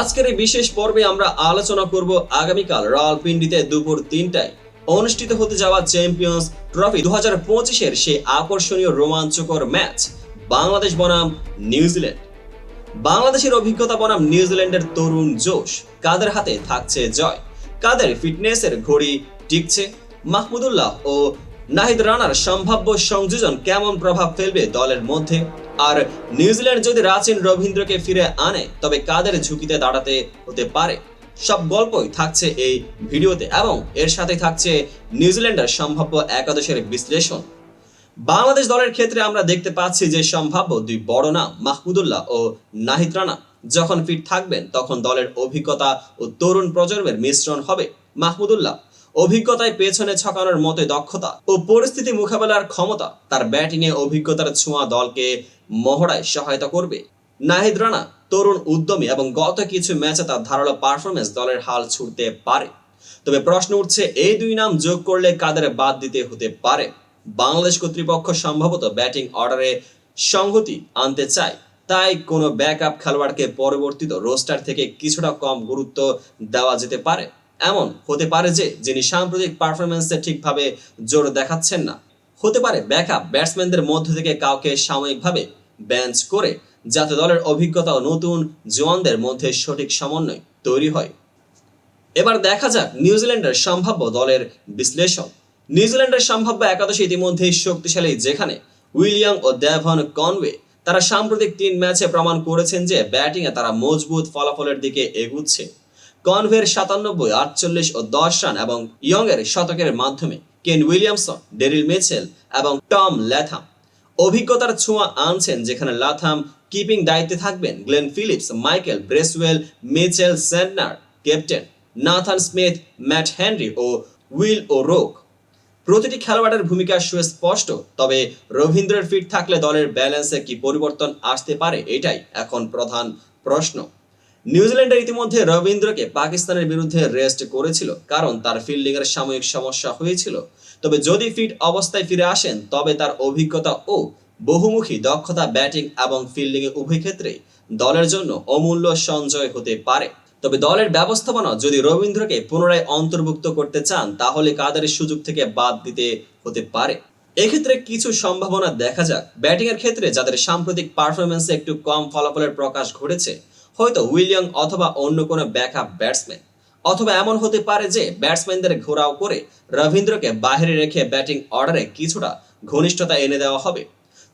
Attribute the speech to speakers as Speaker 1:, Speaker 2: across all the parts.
Speaker 1: আজকের এই বিশেষ পর্বে আমরা আলোচনা করব আগামীকাল রাওয়ালপিন্ডিতে দুপুর তিনটায় অনুষ্ঠিত হতে যাওয়া চ্যাম্পিয়ন্স ট্রফি দু হাজার পঁচিশের সেই আকর্ষণীয় রোমাঞ্চকর ম্যাচ বাংলাদেশ বনাম নিউজিল্যান্ড বাংলাদেশের অভিজ্ঞতা বনাম নিউজিল্যান্ডের তরুণ জোশ কাদের হাতে থাকছে জয়? কাদের ফিটনেসের ঘড়ি টিকছে? মাহমুদুল্লাহ ও নাহিদ রানার সম্ভাব্য সংযোজন কেমন প্রভাব ফেলবে দলের মধ্যে? আর নিউজিল্যান্ড যদি রাচিন রবীন্দ্রকে ফিরে আনে, তবে কাদের ঝুঁকিতে দাঁড়াতে হতে পারে? সব গল্পই থাকছে এই ভিডিওতে এবং এর সাথে থাকছে নিউজিল্যান্ডের সম্ভাব্য একাদশের বিশ্লেষণ। বাংলাদেশ দলের ক্ষেত্রে আমরা দেখতে পাচ্ছি যে সম্ভাব্য দুই বড় নাম মাহমুদুল্লাহ ও নাহিদ রানা। যখন ফিট থাকবেন, তখন দলের অভিজ্ঞতা ও তরুণ প্রজন্মের মিশ্রণ হবে মাহমুদুল্লাহ অভিজ্ঞতায় পেছনে ছকানোর মতো দক্ষতা ও পরিস্থিতি মোকাবেলার ক্ষমতা তার ব্যাটিংয়ে অভিজ্ঞতার ছোঁয়া দলকে মহড়ায় সহায়তা করবে। নাহিদ রানা, তরুণ উদ্যমী এবং গত কিছু ম্যাচে তার ধারালো পারফরমেন্স দলের হাল ছুটতে পারে। তবে প্রশ্ন উঠছে, এই দুই নাম যোগ করলে কাদের বাদ দিতে হতে পারে? বাংলাদেশ কর্তৃপক্ষ সম্ভবত ব্যাটিং অর্ডারে সংহতি আনতে চায়। তাই কোনো ব্যাকআপ খেলোয়াড়কে পরিবর্তিত রোস্টার থেকে কিছুটা কম গুরুত্ব দেওয়া যেতে পারে। এমন হতে পারে যে, যিনি সাম্প্রতিক পারফরমেন্সে ঠিকভাবে জোর দেখাচ্ছেন না। হতে পারে ব্যাকআপ ব্যাটসম্যানদের মধ্য থেকে কাউকে সাময়িকভাবে বেঞ্চ করে, যাতে দলের অভিজ্ঞতা ও নতুন জোয়ানদের মধ্যে সঠিক সমন্বয় তৈরি হয়। এবার দেখা যাক নিউজিল্যান্ডের সম্ভাব্য দলের বিশ্লেষণ। নিউজিল্যান্ডের সম্ভাব্য একাদশী ইতিমধ্যেই শক্তিশালী, যেখানে উইলিয়াম ও ডেভন কনওয়ে তারা সাম্প্রতিক তিন ম্যাচে প্রমাণ করেছেন যে ব্যাটিংয়ে তারা মজবুত ফলাফলের দিকে এগুচ্ছে। কনভের সাতানব্বই, আটচল্লিশ ও দশ রান এবং ইয়ং এর শতকের মাধ্যমে কেন উইলিয়ামসন, ডেরিল মিচেল এবং টম ল্যাথাম। অভিজ্ঞতার ছোঁয়া আনছেন যেখানে লাথাম কিপিং দায়িত্বে থাকবেন Glenn Phillips, Michael Bracewell, Mitchell Santner captain Nathan Smith, Matt Henry O Will O'Rourke প্রতিটি খেলোয়াড়ের ভূমিকা সুস্পষ্ট, তবে রবীন্দ্রের ফিট থাকলে দলের ব্যালেন্সে কি পরিবর্তন আসতে পারে এটাই এখন প্রধান প্রশ্ন। নিউজিল্যান্ডের ইতিমধ্যে রবীন্দ্রকে পাকিস্তানের বিরুদ্ধে রেস্ট করেছিল, কারণ তার ফিল্ডিং এর সাময়িক সমস্যা হয়েছিল। তবে যদি ফিট অবস্থায় ফিরে আসেন, তবে তার অভিজ্ঞতা ও বহুমুখী দক্ষতা ব্যাটিং এবং ফিল্ডিং এ উভয় ক্ষেত্রেই দলের জন্য অমূল্য সঞ্চয় হতে পারে। তবে দলের ব্যবস্থাপনা যদি রবীন্দ্রকে পুনরায় অন্তর্ভুক্ত করতে চান, তাহলে কাদের সুযোগ থেকে বাদ দিতে হতে পারে। এক্ষেত্রে কিছু সম্ভাবনা দেখা যাক। ব্যাটিং এর ক্ষেত্রে যাদের সাম্প্রতিক পারফরমেন্সে একটু কম ফলাফলের প্রকাশ ঘটেছে হয়তো উইলিয়াম অথবা অন্য কোনো ব্যাকআপ ব্যাটসম্যান। অথবা এমন হতে পারে যে ব্যাটসম্যানদের ঘোরাও করে রবীন্দ্রকে বাইরে রেখে ব্যাটিং অর্ডারে কিছুটা ঘনিষ্ঠতা এনে দেওয়া হবে।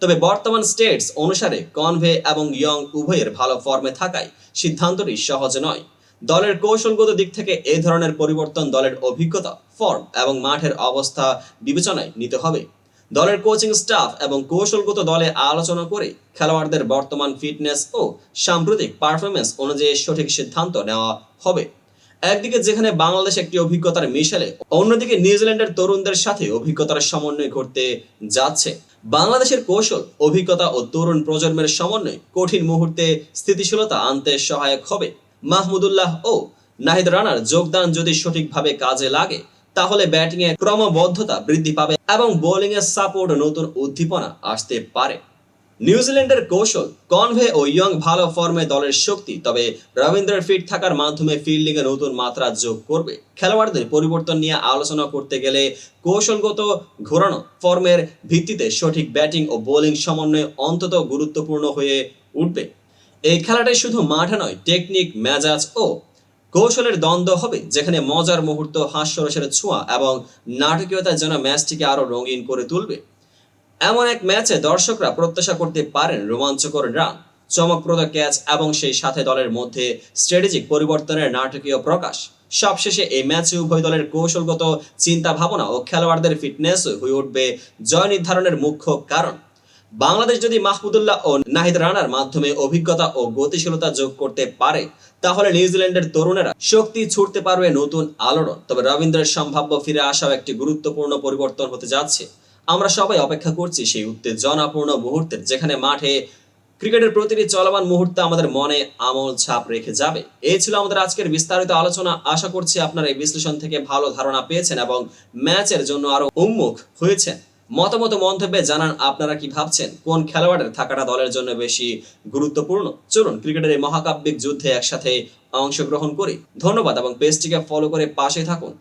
Speaker 1: তবে বর্তমান স্টেটস অনুসারে কনভে এবং ইয়ং উভয়ের ভালো ফর্মে থাকায় সিদ্ধান্তটি সহজ নয়। দলের কৌশলগত দিক থেকে এই ধরনের পরিবর্তন দলের অভিজ্ঞতা, ফর্ম এবং মাঠের অবস্থা বিবেচনায় নিতে হবে। দলের কোচিং স্টাফ এবং কৌশলগত দলে আলোচনা করে খেলোয়াড়দের বর্তমান ফিটনেস ও সাম্প্রতিক পারফরমেন্স অনুযায়ী সঠিক সিদ্ধান্ত নেওয়া হবে। একদিকে যেখানে বাংলাদেশ একটি অভিজ্ঞতার মিশেলে, অন্যদিকে নিউজিল্যান্ডের তরুণদের সাথে অভিজ্ঞতার সমন্বয় করতে যাচ্ছে। বাংলাদেশের কৌশল, অভিজ্ঞতা ও তরুণ প্রজন্মের সমন্বয় কঠিন মুহূর্তে স্থিতিশীলতা আনতে সহায়ক হবে। মাহমুদুল্লাহ ও নাহিদ রানার যোগদান যদি সঠিকভাবে কাজে লাগে তাহলে ব্যাটিং এ ক্রমবদ্ধতা বৃদ্ধি পাবে এবং বোলিং এর সাপোর্ট নতুন উদ্দীপনা আসতে পারে। নিউজিল্যান্ডের কৌশল, কনভে ও ইয়ং ভালো ফর্মে দলের শক্তি, তবে রবীন্দ্রের ফিট থাকার মাধ্যমে ফিল্ডিং এ নতুন মাত্রা যোগ করবে। খেলোয়াড়দের পরিবর্তন নিয়ে আলোচনা করতে গেলে কৌশলগত ঘোরানো, ফর্মের ভিত্তিতে সঠিক ব্যাটিং ও বোলিং সমন্বয় অন্তত গুরুত্বপূর্ণ হয়ে উঠবে। এই খেলাটাই শুধু মাঠে নয় টেকনিক মেজাজ ও কৌশলের দ্বন্দ্ব হবে, যেখানে মজার মুহূর্ত, হাস্যরসের ছোঁয়া এবং নাটকীয়তা যেন ম্যাচটিকে আরও রঙিন করে তুলবে। এমন এক ম্যাচে দর্শকরা প্রত্যাশা করতে পারেন রোমাঞ্চকর রান, চমকপ্রদ ক্যাচ এবং সেই সাথে দলের মধ্যে স্ট্র্যাটেজিক পরিবর্তনের নাটকীয় প্রকাশ। সবশেষে এই ম্যাচে উভয় দলের কৌশলগত চিন্তা ভাবনা ও খেলোয়াড়দের ফিটনেস হয়ে উঠবে জয় নির্ধারণের মুখ্য কারণ। বাংলাদেশ যদি মাহমুদুল্লাহ ও নাহিদ রানার মাধ্যমে অভিজ্ঞতা ও গতিশীলতা যোগ করতে পারে, তাহলে নিউজিল্যান্ডের তরুণেরা শক্তি ছুটতে পারবে নতুন আলোড়ন। তবে রবীন্দ্রের সম্ভাব্য ফিরে আসাও একটি গুরুত্বপূর্ণ পরিবর্তন হতে যাচ্ছে। আমরা সবাই অপেক্ষা করছি সেই উত্তেজনাপূর্ণ মুহূর্তের যেখানে মাঠে ক্রিকেটের প্রতিটি চলমান মুহূর্তে আমাদের মনে আমল ছাপ রেখে যাবে। এই ছিল আমাদের আজকের বিস্তারিত আলোচনা। আশা করছি আপনারা এই বিশ্লেষণ থেকে ভালো ধারণা পেয়েছেন এবং ম্যাচের জন্য আরও উন্মুখ হয়েছেন। মতামত মন্তব্যে জানান আপনারা কি ভাবছেন? কোন খেলোয়াড়ের থাকাটা দলের জন্য বেশি গুরুত্বপূর্ণ? চলুন, ক্রিকেটের এই মহাকাব্যিক যুদ্ধে একসাথে অংশগ্রহণ করি। ধন্যবাদ এবং পেজটিকে ফলো করে পাশে থাকুন।